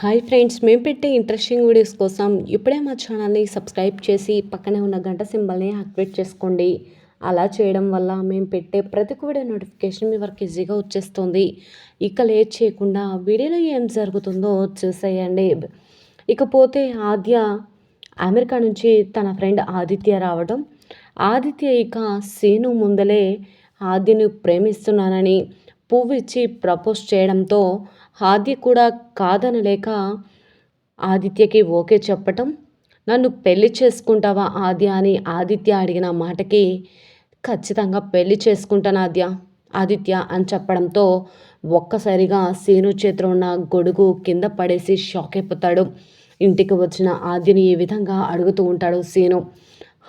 Hi friends మేము పెట్టే interesting videos కోసం ఇప్పుడే మా ఛానల్ని సబ్స్క్రైబ్ చేసి పక్కనే ఉన్న గంట సింబల్ని యాక్టివేట్ చేసుకోండి. అలా చేయడం వల్ల మేము పెట్టే ప్రతి కూడా నోటిఫికేషన్ మీ వరకు ఈజీగా వచ్చేస్తుంది. ఇక లేట్ చేయకుండా వీడియోలో ఏం జరుగుతుందో చూసేయండి. ఇకపోతే ఆద్య అమెరికా నుంచి తన ఫ్రెండ్ ఆదిత్య రావడం. ఆదిత్య ఇక సీను ముందలే ఆద్యను ప్రేమిస్తున్నానని పువ్వు ఇచ్చి ప్రపోజ్ చేయడంతో ఆద్య కూడా కాదనలేక ఆదిత్యకి ఓకే చెప్పటం? నన్ను పెళ్ళి చేసుకుంటావా ఆద్య అని ఆదిత్య అడిగిన మాటకి ఖచ్చితంగా పెళ్ళి చేసుకుంటాను ఆద్య ఆదిత్య అని చెప్పడంతో ఒక్కసారిగా సీను చేతిలో ఉన్న గొడుగు కింద పడేసి షాక్ అయిపోతాడు. ఇంటికి వచ్చిన ఆద్యని ఈ విధంగా అడుగుతూ ఉంటాడు సీను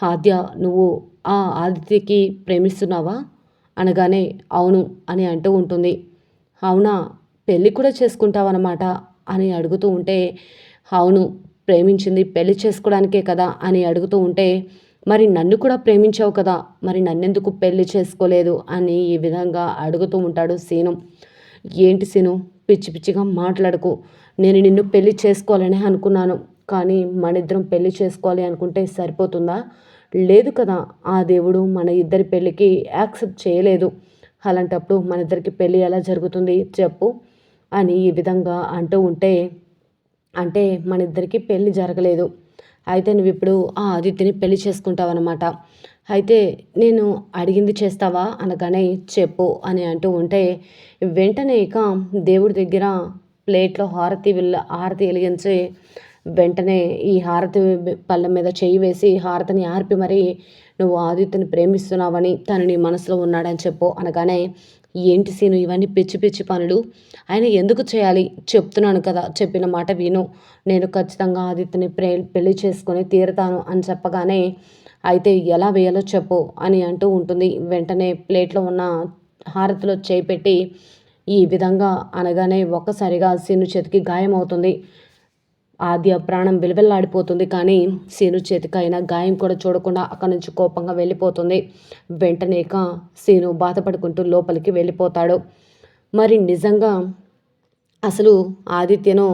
ఆద్య నువ్వు ఆ ఆదిత్యకి ప్రేమిస్తున్నావా? అనగానే అవును అని అంటూ ఉంటుంది. అవునా? పెళ్ళి కూడా చేసుకుంటావన్నమాట అని అడుగుతూ ఉంటే అవును ప్రేమించింది పెళ్ళి చేసుకోవడానికే కదా అని అడుగుతూ ఉంటే మరి నన్ను కూడా ప్రేమించావు కదా మరి నన్నెందుకు పెళ్ళి చేసుకోలేదు అని ఈ విధంగా అడుగుతూ ఉంటాడు సీను. ఏంటి సీను పిచ్చి పిచ్చిగా మాట్లాడుకు. నేను నిన్ను పెళ్ళి చేసుకోవాలని అనుకున్నాను కానీ మన ఇద్దరం పెళ్ళి చేసుకోవాలి అనుకుంటే సరిపోతుందా? లేదు కదా ఆ దేవుడు మన ఇద్దరి పెళ్ళికి యాక్సెప్ట్ చేయలేదు. అలాంటప్పుడు మన ఇద్దరికి పెళ్ళి ఎలా జరుగుతుంది? చెప్పు. అని ఈ విధంగా అంటూ ఉంటే అంటే మన ఇద్దరికి పెళ్ళి జరగలేదు. అయితే నువ్వు ఇప్పుడు ఆ ఆదిత్యని పెళ్ళి చేసుకుంటావన్నమాట. అయితే నేను అడిగింది చేస్తావా అనగానే చెప్పు అని అంటూ ఉంటే వెంటనే ఇక దేవుడి దగ్గర ప్లేట్లో హారతి విల్ల హారతి వెలిగించి వెంటనే ఈ హారతి పళ్ళ మీద చేయి వేసి హారతిని ఆర్పి మరి నువ్వు ఆదిత్యని ప్రేమిస్తున్నావని తను నీ మనసులో ఉన్నాడని చెప్పు అనగానే ఏంటి సీను? ఇవన్నీ పిచ్చి పిచ్చి పనులు. ఆయన ఎందుకు చేయాలి? చెప్తున్నాను కదా చెప్పిన మాట విను. నేను ఖచ్చితంగా ఆదిత్యని ప్రే పెళ్ళి చేసుకొని తీరుతాను అని చెప్పగానే అయితే ఎలా వేయాలో చెప్పు అని అంటూ ఉంటుంది. వెంటనే ప్లేట్లో ఉన్న హారతిలో చేయి పెట్టి ఈ విధంగా అనగానే ఒక్కసారిగా సీను చేతికి గాయం అవుతుంది ఆద్య ప్రాణం విలువెల్లాడిపోతుంది కానీ సీను చేతికైన గాయం కూడా చూడకుండా అక్కడి నుంచి కోపంగా వెళ్ళిపోతుంది. వెంటనేక సీను బాధపడుకుంటూ లోపలికి వెళ్ళిపోతాడు. మరి నిజంగా అసలు ఆదిత్యను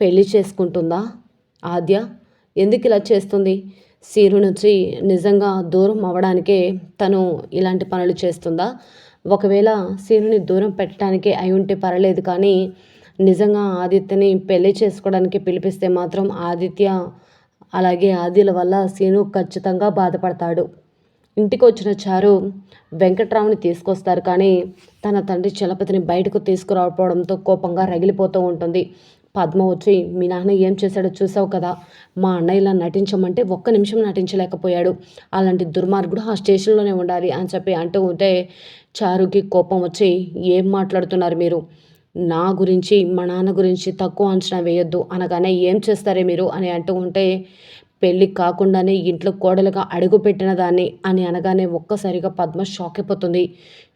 పెళ్ళి చేసుకుంటుందా? ఆద్య ఎందుకు ఇలా చేస్తుంది? సీను నుంచి నిజంగా దూరం అవ్వడానికే తను ఇలాంటి పనులు చేస్తుందా? ఒకవేళ సీనుని దూరం పెట్టడానికే అయి ఉంటే పర్లేదు కానీ నిజంగా ఆదిత్యని పెళ్ళి చేసుకోవడానికి పిలిపిస్తే మాత్రం ఆదిత్య అలాగే ఆదిల వల్ల సీను ఖచ్చితంగా బాధపడతాడు. ఇంటికి వచ్చిన చారు వెంకట్రావుని తీసుకొస్తారు కానీ తన తండ్రి చలపతిని బయటకు తీసుకురాకపోవడంతో కోపంగా రగిలిపోతూ ఉంటుంది. పద్మ వచ్చి మీ నాన్న ఏం చేశాడో చూసావు కదా మా అన్నయ్య ఇలా నటించమంటే ఒక్క నిమిషం నటించలేకపోయాడు. అలాంటి దుర్మార్గుడు ఆ స్టేషన్లోనే ఉండాలి అని చెప్పి అంటూ ఉంటే చారుకి కోపం వచ్చి ఏం మాట్లాడుతున్నారు మీరు? నా గురించి మా నాన్న గురించి తక్కువ అంచనా వేయొద్దు అనగానే ఏం చేస్తారే మీరు అని అంటూ ఉంటే పెళ్ళి కాకుండానే ఇంట్లో కోడలుగా అడుగుపెట్టిన దాన్ని అని అనగానే ఒక్కసారిగా పద్మ షాక్ అయిపోతుంది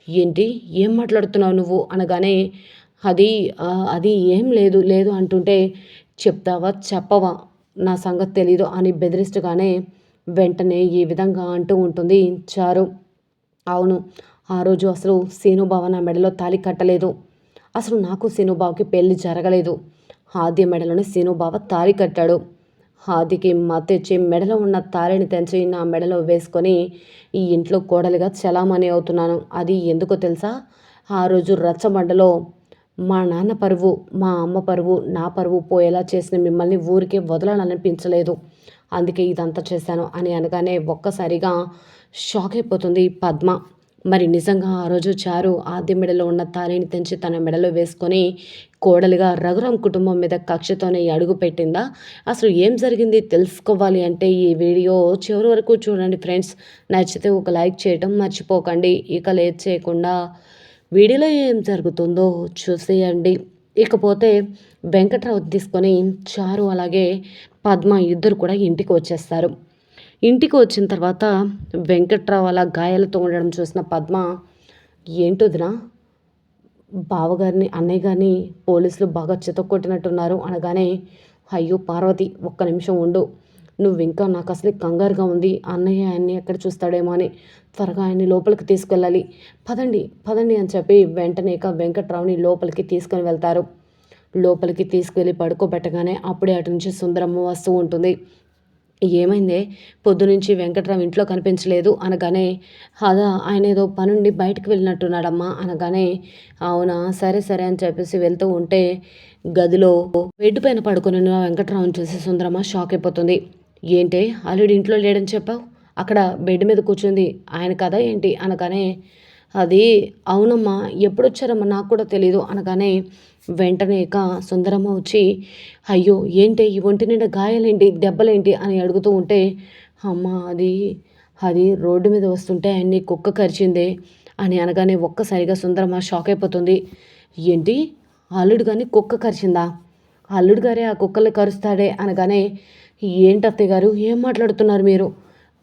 ఏంటి? ఏం మాట్లాడుతున్నావు నువ్వు? అనగానే అది అది ఏం లేదు లేదు అంటుంటే చెప్తావా? చెప్పవా? నా సంగతి తెలీదు అని బెదిరిస్తూగానే వెంటనే ఈ విధంగా అంటూ ఉంటుంది చారు. అవును ఆ రోజు అసలు సీను భవన మెడలో తాలి కట్టలేదు. అసలు నాకు సీనుబాబుకి పెళ్ళి జరగలేదు. హాద్య మెడలోని సీనుబావ తారి కట్టాడు. హాదికి తెచ్చి మెడలో ఉన్న తారిని తెంచి నా మెడలో వేసుకొని ఈ ఇంట్లో కోడలిగా చలామణి అవుతున్నాను. అది ఎందుకో తెలుసా? ఆ రోజు రచ్చబండలో మా నాన్న పరువు మా అమ్మ పరువు నా పరువు పోయేలా చేసిన మిమ్మల్ని ఊరికే వదలాలనిపించలేదు. అందుకే ఇదంతా చేశాను అని అనగానే ఒక్కసారిగా షాక్ అయిపోతుంది పద్మ. మరి నిజంగా ఆ రోజు చారు ఆద్య మెడలో ఉన్న తాళిని తెంచి తన మెడలో వేసుకొని కోడలుగా రఘురామ్ కుటుంబం మీద కక్షతోనే అడుగు పెట్టిందా? అసలు ఏం జరిగింది తెలుసుకోవాలి అంటే ఈ వీడియో చివరి వరకు చూడండి ఫ్రెండ్స్. నచ్చితే ఒక లైక్ చేయడం మర్చిపోకండి. ఇక లేట్ చేయకుండా వీడియోలో ఏం జరుగుతుందో చూసేయండి. ఇకపోతే వెంకట్రావు తీసుకొని చారు అలాగే పద్మ ఇద్దరు కూడా ఇంటికి వచ్చేస్తారు. ఇంటికి వచ్చిన తర్వాత వెంకట్రావు అలా గాయాలతో ఉండడం చూసిన పద్మ ఏంటోదినా? బావగారిని అన్నయ్య గారిని పోలీసులు బాగా చితక్కొట్టినట్టున్నారు అనగానే అయ్యో పార్వతి ఒక్క నిమిషం ఉండు. నువ్వు ఇంకా నాకు అసలు కంగారుగా ఉంది. అన్నయ్య ఆయన్ని ఎక్కడ చూస్తాడేమో అని త్వరగా ఆయన్ని లోపలికి తీసుకెళ్ళాలి. పదండి పదండి అని చెప్పి వెంటనే వెంకట్రావుని లోపలికి తీసుకొని వెళ్తారు. లోపలికి తీసుకువెళ్ళి పడుకోబెట్టగానే అప్పుడే అటు నుంచి సుందరమ్మ వస్తూ ఉంటుంది. ఏమైందే? పొద్దునుంచి వెంకట్రావు ఇంట్లో కనిపించలేదు అనగానే అదా ఆయన ఏదో పనుండి బయటకు వెళ్ళినట్టున్నాడమ్మా అనగానే అవునా సరే సరే అని చెప్పేసి వెళ్తూ ఉంటే గదిలో బెడ్ పైన పడుకుని వెంకట్రావుని చూసి సుందరమ్మ షాక్ అయిపోతుంది. ఏంటే ఆల్రెడీ ఇంట్లో లేడని చెప్పావు? అక్కడ బెడ్ మీద కూర్చుంది ఆయన కదా ఏంటి? అనగానే అది అవునమ్మా ఎప్పుడు వచ్చారమ్మా నాకు కూడా తెలియదు అనగానే వెంటనే ఇక సుందరమ్మ వచ్చి అయ్యో ఏంటి ఈ ఒంటి నిండా గాయాలేంటి దెబ్బలేంటి? అని అడుగుతూ ఉంటే అమ్మ అది అది రోడ్డు మీద వస్తుంటే ఆయన్ని కుక్క కరిచిందే అని అనగానే ఒక్కసారిగా సుందరమ్మ షాక్ అయిపోతుంది. ఏంటి? అల్లుడు కానీ కుక్క కరిచిందా? అల్లుడు గారే ఆ కుక్కల్ని కరుస్తాడే అనగానే ఏంటి అత్తయ్య గారు ఏం మాట్లాడుతున్నారు మీరు?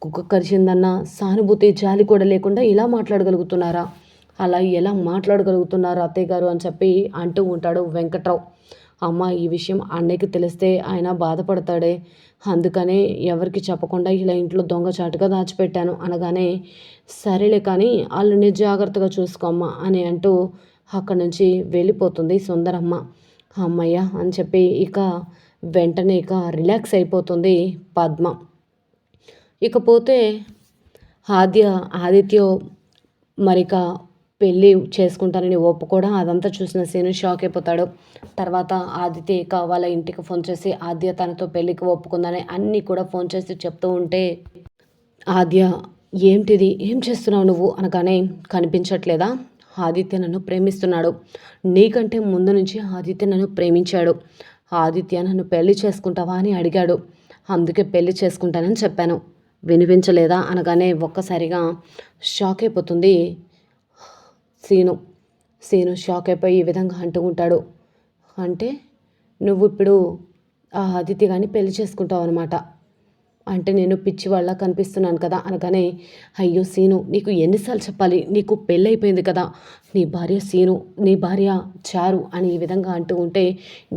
కుక్క కరిచిందన్న సానుభూతి జాలి కూడా లేకుండా ఇలా మాట్లాడగలుగుతున్నారా? అలా ఎలా మాట్లాడగలుగుతున్నారు అత్తయ్య గారు అని చెప్పి అంటూ ఉంటాడు వెంకట్రావు. అమ్మ ఈ విషయం అన్నయ్యకి తెలిస్తే ఆయన బాధపడతాడే. అందుకనే ఎవరికి చెప్పకుండా ఇలా ఇంట్లో దొంగచాటుగా దాచిపెట్టాను అనగానే సరేలే కానీ వాళ్ళని జాగ్రత్తగా చూసుకోమ్మ అని అంటూ అక్కడి నుంచి వెళ్ళిపోతుంది సుందరమ్మ. అమ్మయ్య అని చెప్పి ఇక వెంటనే ఇక రిలాక్స్ అయిపోతుంది పద్మ. ఇకపోతే ఆద్య ఆదిత్య మరిక పెళ్ళి చేసుకుంటానని ఒప్పుకోవడం అదంతా చూసిన సీను షాక్ అయిపోతాడు. తర్వాత ఆదిత్య ఇక వాళ్ళ ఇంటికి ఫోన్ చేసి ఆద్య తనతో పెళ్ళికి ఒప్పుకుందని అన్నీ కూడా ఫోన్ చేసి చెప్తూ ఉంటే ఆద్య ఏంటిది? ఏం చేస్తున్నావు నువ్వు? అనగానే కనిపించట్లేదా? ఆదిత్య నన్ను ప్రేమిస్తున్నాడు. నీకంటే ముందు నుంచి ఆదిత్య నన్ను ప్రేమించాడు. ఆదిత్య నన్ను పెళ్ళి చేసుకుంటావా? అని అడిగాడు. అందుకే పెళ్ళి చేసుకుంటానని చెప్పాను. వినిపించలేదా అనగానే ఒక్కసారిగా షాక్ అయిపోతుంది సీను. సీను షాక్ అయిపోయి ఈ విధంగా అంటూ ఉంటాడు. అంటే నువ్వు ఇప్పుడు ఆ అదితి కానీ పెళ్ళి చేసుకుంటావు అనమాట అంటే నేను పిచ్చి వాళ్ళ కనిపిస్తున్నాను కదా అనగానే అయ్యో సీను నీకు ఎన్నిసార్లు చెప్పాలి? నీకు పెళ్ళైపోయింది కదా? నీ భార్య సీను నీ భార్య చారు అని ఈ విధంగా అంటూ ఉంటే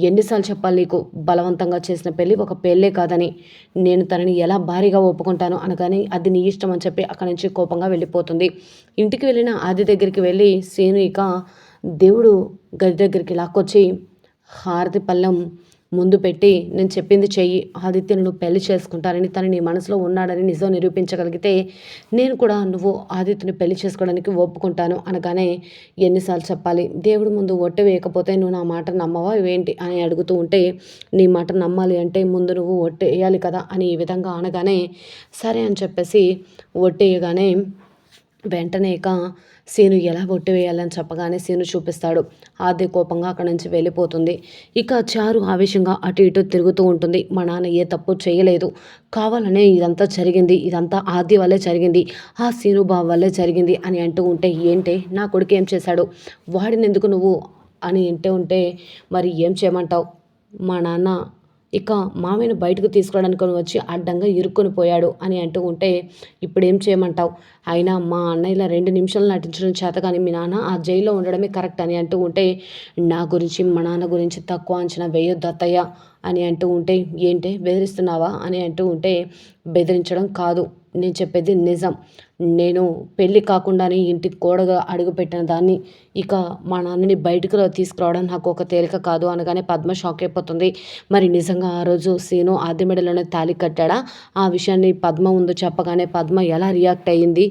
ఎన్నిసార్లు చెప్పాలి నీకు? బలవంతంగా చేసిన పెళ్ళి ఒక పెళ్ళే కాదని. నేను తనని ఎలా భారీగా ఒప్పుకుంటాను? అనగానే అది నీ ఇష్టం అని చెప్పి అక్కడి నుంచి కోపంగా వెళ్ళిపోతుంది. ఇంటికి వెళ్ళిన ఆది దగ్గరికి వెళ్ళి సీను ఇక దేవుడు గది దగ్గరికి లాక్కొచ్చి హారతి పల్లెం ముందు పెట్టి నేను చెప్పింది చెయ్యి ఆదిత్యను నువ్వు పెళ్ళి చేసుకుంటానని తను నీ మనసులో ఉన్నాడని నిజం నిరూపించగలిగితే నేను కూడా నువ్వు ఆదిత్యని పెళ్ళి చేసుకోవడానికి ఒప్పుకుంటాను అనగానే ఎన్నిసార్లు చెప్పాలి. దేవుడి ముందు ఒట్టు వేయకపోతే నువ్వు నా మాట నమ్మవా? ఏంటి అని అడుగుతూ ఉంటే నీ మాట నమ్మాలి అంటే ముందు నువ్వు ఒట్టు వేయాలి కదా? అని ఈ విధంగా అనగానే సరే అని చెప్పేసి ఒట్టేయగానే వెంటనే ఇక సీను ఎలా బొట్టు వేయాలని చెప్పగానే సీను చూపిస్తాడు. ఆద్య కోపంగా అక్కడి నుంచి వెళ్ళిపోతుంది. ఇక చారు ఆవేశంగా అటు ఇటు తిరుగుతూ ఉంటుంది. మా నాన్న ఏ తప్పు చేయలేదు. కావాలనే ఇదంతా జరిగింది. ఇదంతా ఆద్య వల్లే జరిగింది. ఆ సీను బాబు వల్లే జరిగింది అని అంటూ ఉంటే ఏంటి? నా కొడుకు ఏం చేశాడు? వాడిని ఎందుకు నువ్వు? అని ఇంటే ఉంటే మరి ఏం చేయమంటావు? మా నాన్న ఇక మామయ్యను బయటకు తీసుకురావడానికి వచ్చి అడ్డంగా ఇరుక్కొని పోయాడు అని అంటూ ఉంటే ఇప్పుడేం చేయమంటావు? అయినా మా అన్నయ్యలా రెండు నిమిషాలు నటించడం చేత కానీ మీ నాన్న ఆ జైల్లో ఉండడమే కరెక్ట్ అని అంటూ ఉంటే నా గురించి మా నాన్న గురించి తక్కువ అంచనా వేయొద్దు అత్తయ్య అని అంటూ ఉంటే ఏంటి బెదిరిస్తున్నావా? అని అంటూ ఉంటే బెదిరించడం కాదు. నేను చెప్పేది నిజం. నేను పెళ్ళి కాకుండానే ఇంటికి కోడగా అడుగుపెట్టిన దాన్ని ఇక మా నాన్నని బయటకు తీసుకురావడం నాకు ఒక తేలిక కాదు అనగానే పద్మ షాక్ అయిపోతుంది. మరి నిజంగా ఆ రోజు సీను ఆద్యమెడలోనే తాలి కట్టాడా? ఆ విషయాన్ని పద్మ ముందు చెప్పగానే పద్మ ఎలా రియాక్ట్ అయ్యింది?